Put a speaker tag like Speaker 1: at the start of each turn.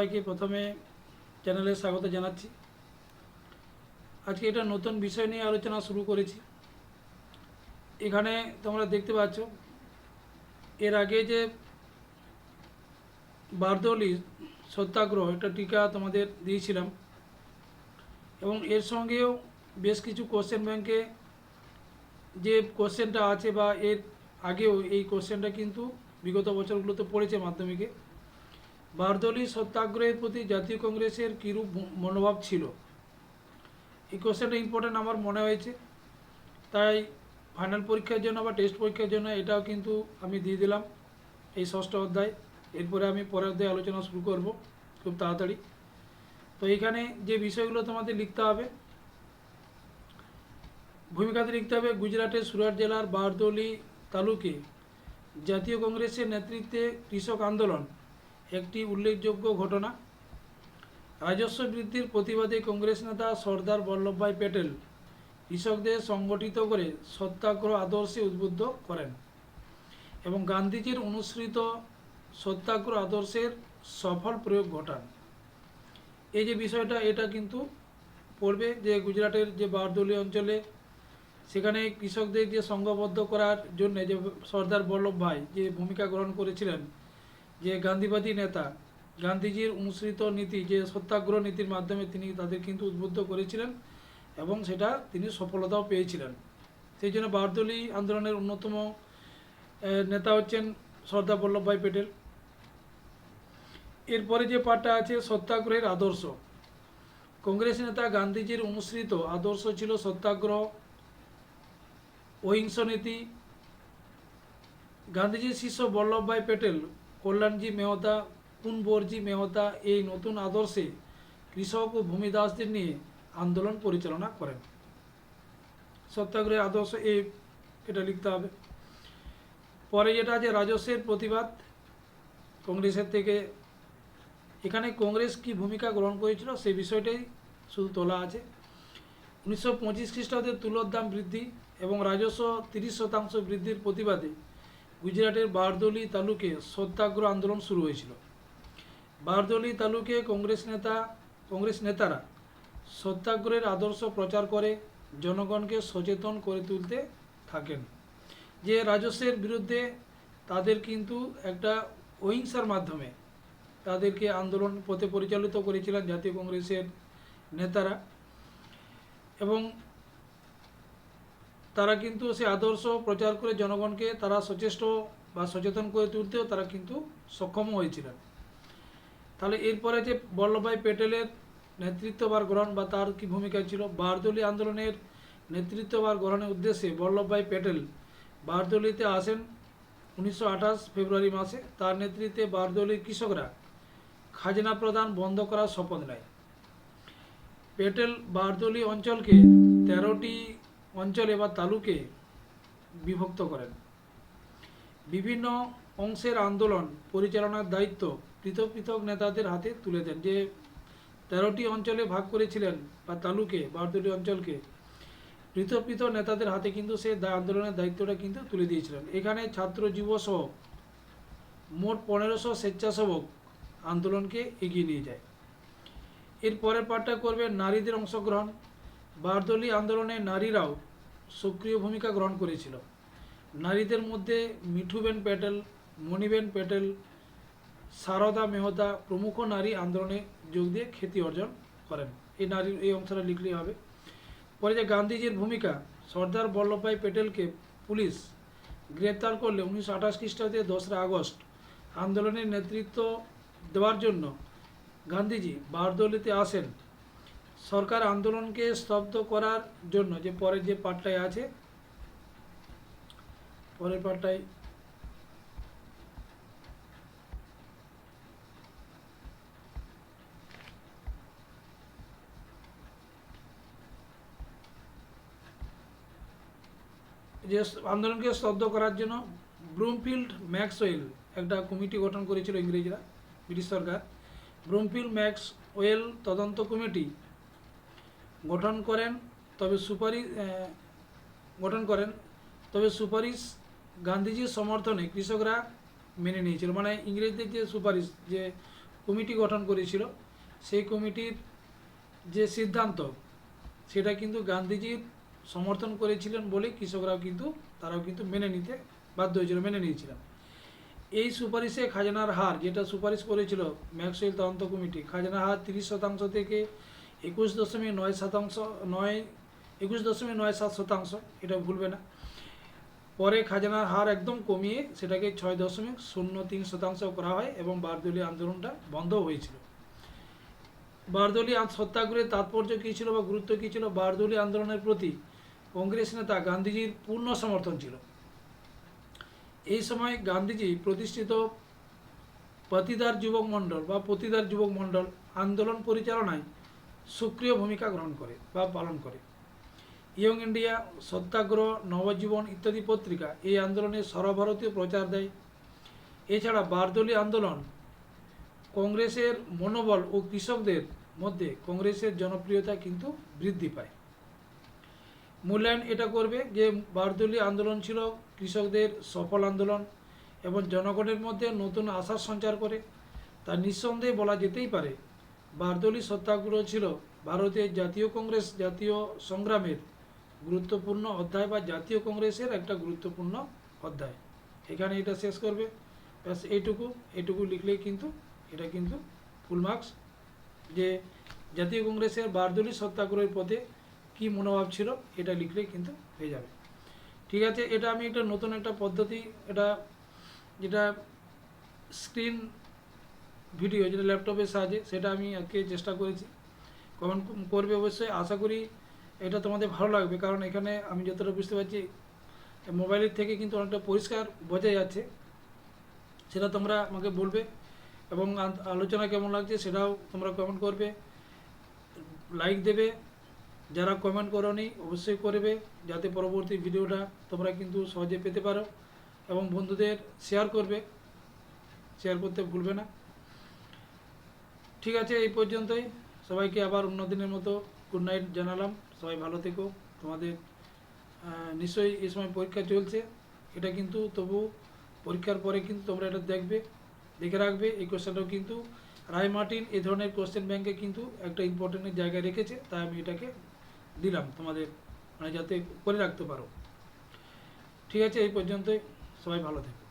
Speaker 1: সবাইকে প্রথমে চ্যানেলে স্বাগত জানাচ্ছি। আজকে এটা নতুন বিষয় নিয়ে আলোচনা শুরু করেছি। এখানে তোমরা দেখতে পাচ্ছ, এর আগে যে বারদৌলি সত্যাগ্রহ একটা টিকা তোমাদের দিয়েছিলাম এবং এর সঙ্গেও বেশ কিছু কোশ্চেন ব্যাংকে যে কোশ্চেনটা আছে বা এর আগেও এই কোশ্চেনটা কিন্তু বিগত বছরগুলোতে পড়েছে মাধ্যমিকে। বারদৌলি সত্যাগ্রহের প্রতি জাতীয় কংগ্রেসের কীরূপ মনোভাব ছিল? এই কোশ্চেনটা ইম্পর্টেন্ট আমার মনে হয়েছে। তাই ফাইনাল পরীক্ষার জন্য বা টেস্ট পরীক্ষার জন্য এটাও কিন্তু আমি দিয়ে দিলাম এই ষষ্ঠ অধ্যায়। এরপরে আমি পরের অধ্যায়ে আলোচনা শুরু করব খুব তাড়াতাড়ি। তো এখানে যে বিষয়গুলো তোমাদের লিখতে হবে, ভূমিকাতে লিখতে হবে গুজরাটের সুরাট জেলার বারদৌলি তালুকে জাতীয় কংগ্রেসের নেতৃত্বে কৃষক আন্দোলন। একটি উল্লেখযোগ্য ঘটনা। রাজস্ব বৃদ্ধির প্রতিবাদে কংগ্রেস নেতা সর্দার বল্লভভাই প্যাটেল কৃষকদের সংগঠিত করে সত্যাগ্রহ আদর্শে উদ্বুদ্ধ করেন এবং গান্ধীজির অনুসৃত সত্যাগ্রহ আদর্শের সফল প্রয়োগ ঘটান। এই যে বিষয়টা, এটা কিন্তু পড়বে যে গুজরাটের যে বারদৌলি অঞ্চলে সেখানে কৃষকদের যে সংঘবদ্ধ করার জন্য যে সর্দার বল্লভভাই যে ভূমিকা গ্রহণ করেছিলেন যে গান্ধীবাদী নেতা, গান্ধীজির অনুসৃত নীতি, যে সত্যাগ্রহ নীতির মাধ্যমে তিনি তাদের কিন্তু উদ্বুদ্ধ করেছিলেন এবং সেটা তিনি সফলতাও পেয়েছিলেন। সেই জন্য বারদৌলি আন্দোলনের অন্যতম নেতা হচ্ছেন সর্দার বল্লভভাই প্যাটেল। এরপরে যে পাঠটা আছে, সত্যাগ্রহের আদর্শ। কংগ্রেস নেতা গান্ধীজির অনুসৃত আদর্শ ছিল সত্যাগ্রহ, অহিংস নীতি। গান্ধীজির শিষ্য বল্লভভাই প্যাটেল কল্যাণজি মেহতা কুনবরজি মেহতা এই নতুন আদর্শে কৃষক ও ভূমিদাসদের নিয়ে আন্দোলন পরিচালনা করেন। সত্যাগ্রহের আদর্শ এই এটা লিখতে হবে। পরে যেটা আছে, রাজস্বের প্রতিবাদ কংগ্রেসের থেকে। এখানে কংগ্রেস কি ভূমিকা গ্রহণ করেছিল, সেই বিষয়টাই শুধু তোলা আছে। উনিশশো পঁচিশ খ্রিস্টাব্দে তুলোর দাম বৃদ্ধি এবং রাজস্ব তিরিশ শতাংশ বৃদ্ধির প্রতিবাদে গুজরাটের বারদৌলি তালুকে সত্যাগ্রহ আন্দোলন শুরু হয়েছিল। বারদৌলি তালুকে কংগ্রেস নেতা, কংগ্রেস নেতারা সত্যাগ্রহের আদর্শ প্রচার করে জনগণকে সচেতন করে তুলতে থাকেন। যে রাজস্বের বিরুদ্ধে তাদের কিন্তু একটা অহিংসার মাধ্যমে তাদেরকে আন্দোলন পথে পরিচালিত করেছিলেন জাতীয় কংগ্রেসের নেতারা। এবং তারা কিন্তু সে আদর্শ প্রচার করে জনগণকে তারা সচেষ্ট বা সচেতন করে তুলতেও তারা কিন্তু সক্ষম হয়েছিলেন। তাহলে এরপরে যে বল্লভভাই প্যাটেলের নেতৃত্ববার গ্রহণ বা তার কি ভূমিকা ছিল? বারদলি আন্দোলনের নেতৃত্ববার গ্রহণের উদ্দেশ্যে বল্লভভাই পেটেল বারদলিতে আসেন উনিশশো আঠাশ ফেব্রুয়ারি মাসে। তার নেতৃত্বে বারদলির কৃষকরা খাজনা প্রদান বন্ধ করার শপথ নেয়। পেটেল বারদলি অঞ্চলকে তেরোটি অঞ্চলে বা তালুকে বিভক্ত করেন। বিভিন্ন অংশের আন্দোলন পরিচালনার দায়িত্ব পৃথক পৃথক নেতাদের হাতে তুলে দেন। যে তেরোটি অঞ্চলে ভাগ করেছিলেন বা তালুকে বারদলি অঞ্চলকে, পৃথক পৃথক নেতাদের হাতে কিন্তু সে আন্দোলনের দায়িত্বটা কিন্তু তুলে দিয়েছিলেন। এখানে ছাত্র যুব সহ মোট পনেরোশো স্বেচ্ছাসেবক আন্দোলনকে এগিয়ে নিয়ে যায়। এর পরের পাঠটা করবে নারীদের অংশগ্রহণ। বারদলি আন্দোলনে নারীরাও সক্রিয় ভূমিকা গ্রহণ করেছিল। নারীদের মধ্যে মিঠুবেন প্যাটেল, মণিবেন প্যাটেল, সারদা মেহতা প্রমুখ নারী আন্দোলনে যোগ দিয়ে খ্যাতি অর্জন করেন। এই নারীর, এই অংশটা লিখলেই হবে। পরে যে গান্ধীজির ভূমিকা, সর্দার বল্লভভাই প্যাটেলকে পুলিশ গ্রেপ্তার করলে উনিশশো আঠাশ খ্রিস্টাব্দে দোসরা আগস্ট আন্দোলনের নেতৃত্ব দেওয়ার জন্য গান্ধীজি বারদৌলিতে আসেন। সরকার আন্দোলনকে স্তব্ধ করার জন্য যে পরের যে পাঠটায় আছে, পরের পাঠটায় যে আন্দোলনকে স্তব্ধ করার জন্য ব্রুমফিল্ড ম্যাক্সওয়েল একটা কমিটি গঠন করেছিল ইংরেজরা, ব্রিটিশ সরকার। ব্রুমফিল্ড ম্যাক্স ওয়েল তদন্ত কমিটি গঠন করেন, তবে সুপারিশ গঠন করেন, তবে সুপারিশ গান্ধীজির সমর্থনে কৃষকরা মেনে নিয়েছিল। মানে ইংরেজদের যে সুপারিশ, যে কমিটি গঠন করেছিল, সেই কমিটির যে সিদ্ধান্ত, সেটা কিন্তু গান্ধীজির সমর্থন করেছিলেন বলে কৃষকরাও কিন্তু, তারাও কিন্তু মেনে নিতে বাধ্য হয়েছিল, মেনে নিয়েছিলেন। এই সুপারিশে খাজনার হার, যেটা সুপারিশ করেছিল ম্যাক্সওয়েল তদন্ত কমিটি, খাজনার হার তিরিশ শতাংশ থেকে একুশ দশমিক নয় শতাংশ, নয়, একুশ দশমিক নয় সাত শতাংশ, এটা ভুলবে না। পরে খাজনার হার একদম কমিয়ে সেটাকে ছয় দশমিক শূন্য তিন শতাংশ করা হয় এবং বারদলীয় আন্দোলনটা বন্ধ হয়েছিল। বারদলীয় সত্যাগ্রহের তাৎপর্য কী ছিল বা গুরুত্ব কী ছিল? বারদলীয় আন্দোলনের প্রতি কংগ্রেস নেতা গান্ধীজির পূর্ণ সমর্থন ছিল। এই সময় গান্ধীজি প্রতিষ্ঠিত পতিদার যুবক মণ্ডল বা পতিদার যুবক মণ্ডল আন্দোলন পরিচালনায় সক্রিয় ভূমিকা গ্রহণ করে বা পালন করে। ইয়ং ইন্ডিয়া, সত্যাগ্রহ, নবজীবন ইত্যাদি পত্রিকা এই আন্দোলনে সর্বভারতীয় প্রচার দেয়। এছাড়া বারদলীয় আন্দোলন কংগ্রেসের মনোবল ও কৃষকদের মধ্যে কংগ্রেসের জনপ্রিয়তা কিন্তু বৃদ্ধি পায়। মূল্যায়ন এটা করবে যে বারদলীয় আন্দোলন ছিল কৃষকদের সফল আন্দোলন এবং জনগণের মধ্যে নতুন আশার সঞ্চার করে। তা নিঃসন্দেহে বলা যেতেই পারে বারদলী সত্যাগ্রহ ছিল ভারতের জাতীয় কংগ্রেস জাতীয় সংগ্রামের গুরুত্বপূর্ণ অধ্যায় বা জাতীয় কংগ্রেসের একটা গুরুত্বপূর্ণ অধ্যায়। এখানে এটা শেষ করবে। ব্যাস, এইটুকু এইটুকু লিখলেই কিন্তু, এটা কিন্তু ফুল মার্কস যে জাতীয় কংগ্রেসের বারদলী সত্যাগ্রহের পথে কী মনোভাব ছিল, এটা লিখলেই কিন্তু হয়ে যাবে। ঠিক আছে, এটা আমি একটা নতুন একটা পদ্ধতি, এটা, যেটা স্ক্রিন ভিডিও, যেটা ল্যাপটপের সাহায্যে, সেটা আমি আজকে চেষ্টা করেছি। কমেন্ট করবে অবশ্যই। আশা করি এটা তোমাদের ভালো লাগবে, কারণ এখানে আমি যতটা বুঝতে পারছি, মোবাইলের থেকে কিন্তু অনেকটা পরিষ্কার বোঝা যাচ্ছে। সেটা তোমরা আমাকে বলবে, এবং আলোচনা কেমন লাগছে সেটাও তোমরা কমেন্ট করবে। লাইক দেবে। যারা কমেন্ট করনি, অবশ্যই করবে, যাতে পরবর্তী ভিডিওটা তোমরা কিন্তু সহজে পেতে পারো, এবং বন্ধুদের শেয়ার করবে। শেয়ার করতে ভুলবে না। ঠিক আছে, এই পর্যন্তই। সবাইকে আবার অন্য দিনের মতো গুড নাইট জানালাম। সবাই ভালো থেকো। তোমাদের নিশ্চয়ই এই সময় পরীক্ষা চলছে। এটা কিন্তু তবু পরীক্ষার পরে কিন্তু তোমরা এটা দেখবে, দেখে রাখবে। এই কোশ্চেনটাও কিন্তু রায় মার্টিন এই ধরনের কোশ্চেন ব্যাংকে কিন্তু একটা ইম্পর্টেন্টের জায়গায় রেখেছে। তাই আমি এটাকে দিলাম। তোমাদের মানে যাতে করে রাখতে পারো। ঠিক আছে, এই পর্যন্তই। সবাই ভালো থেকো।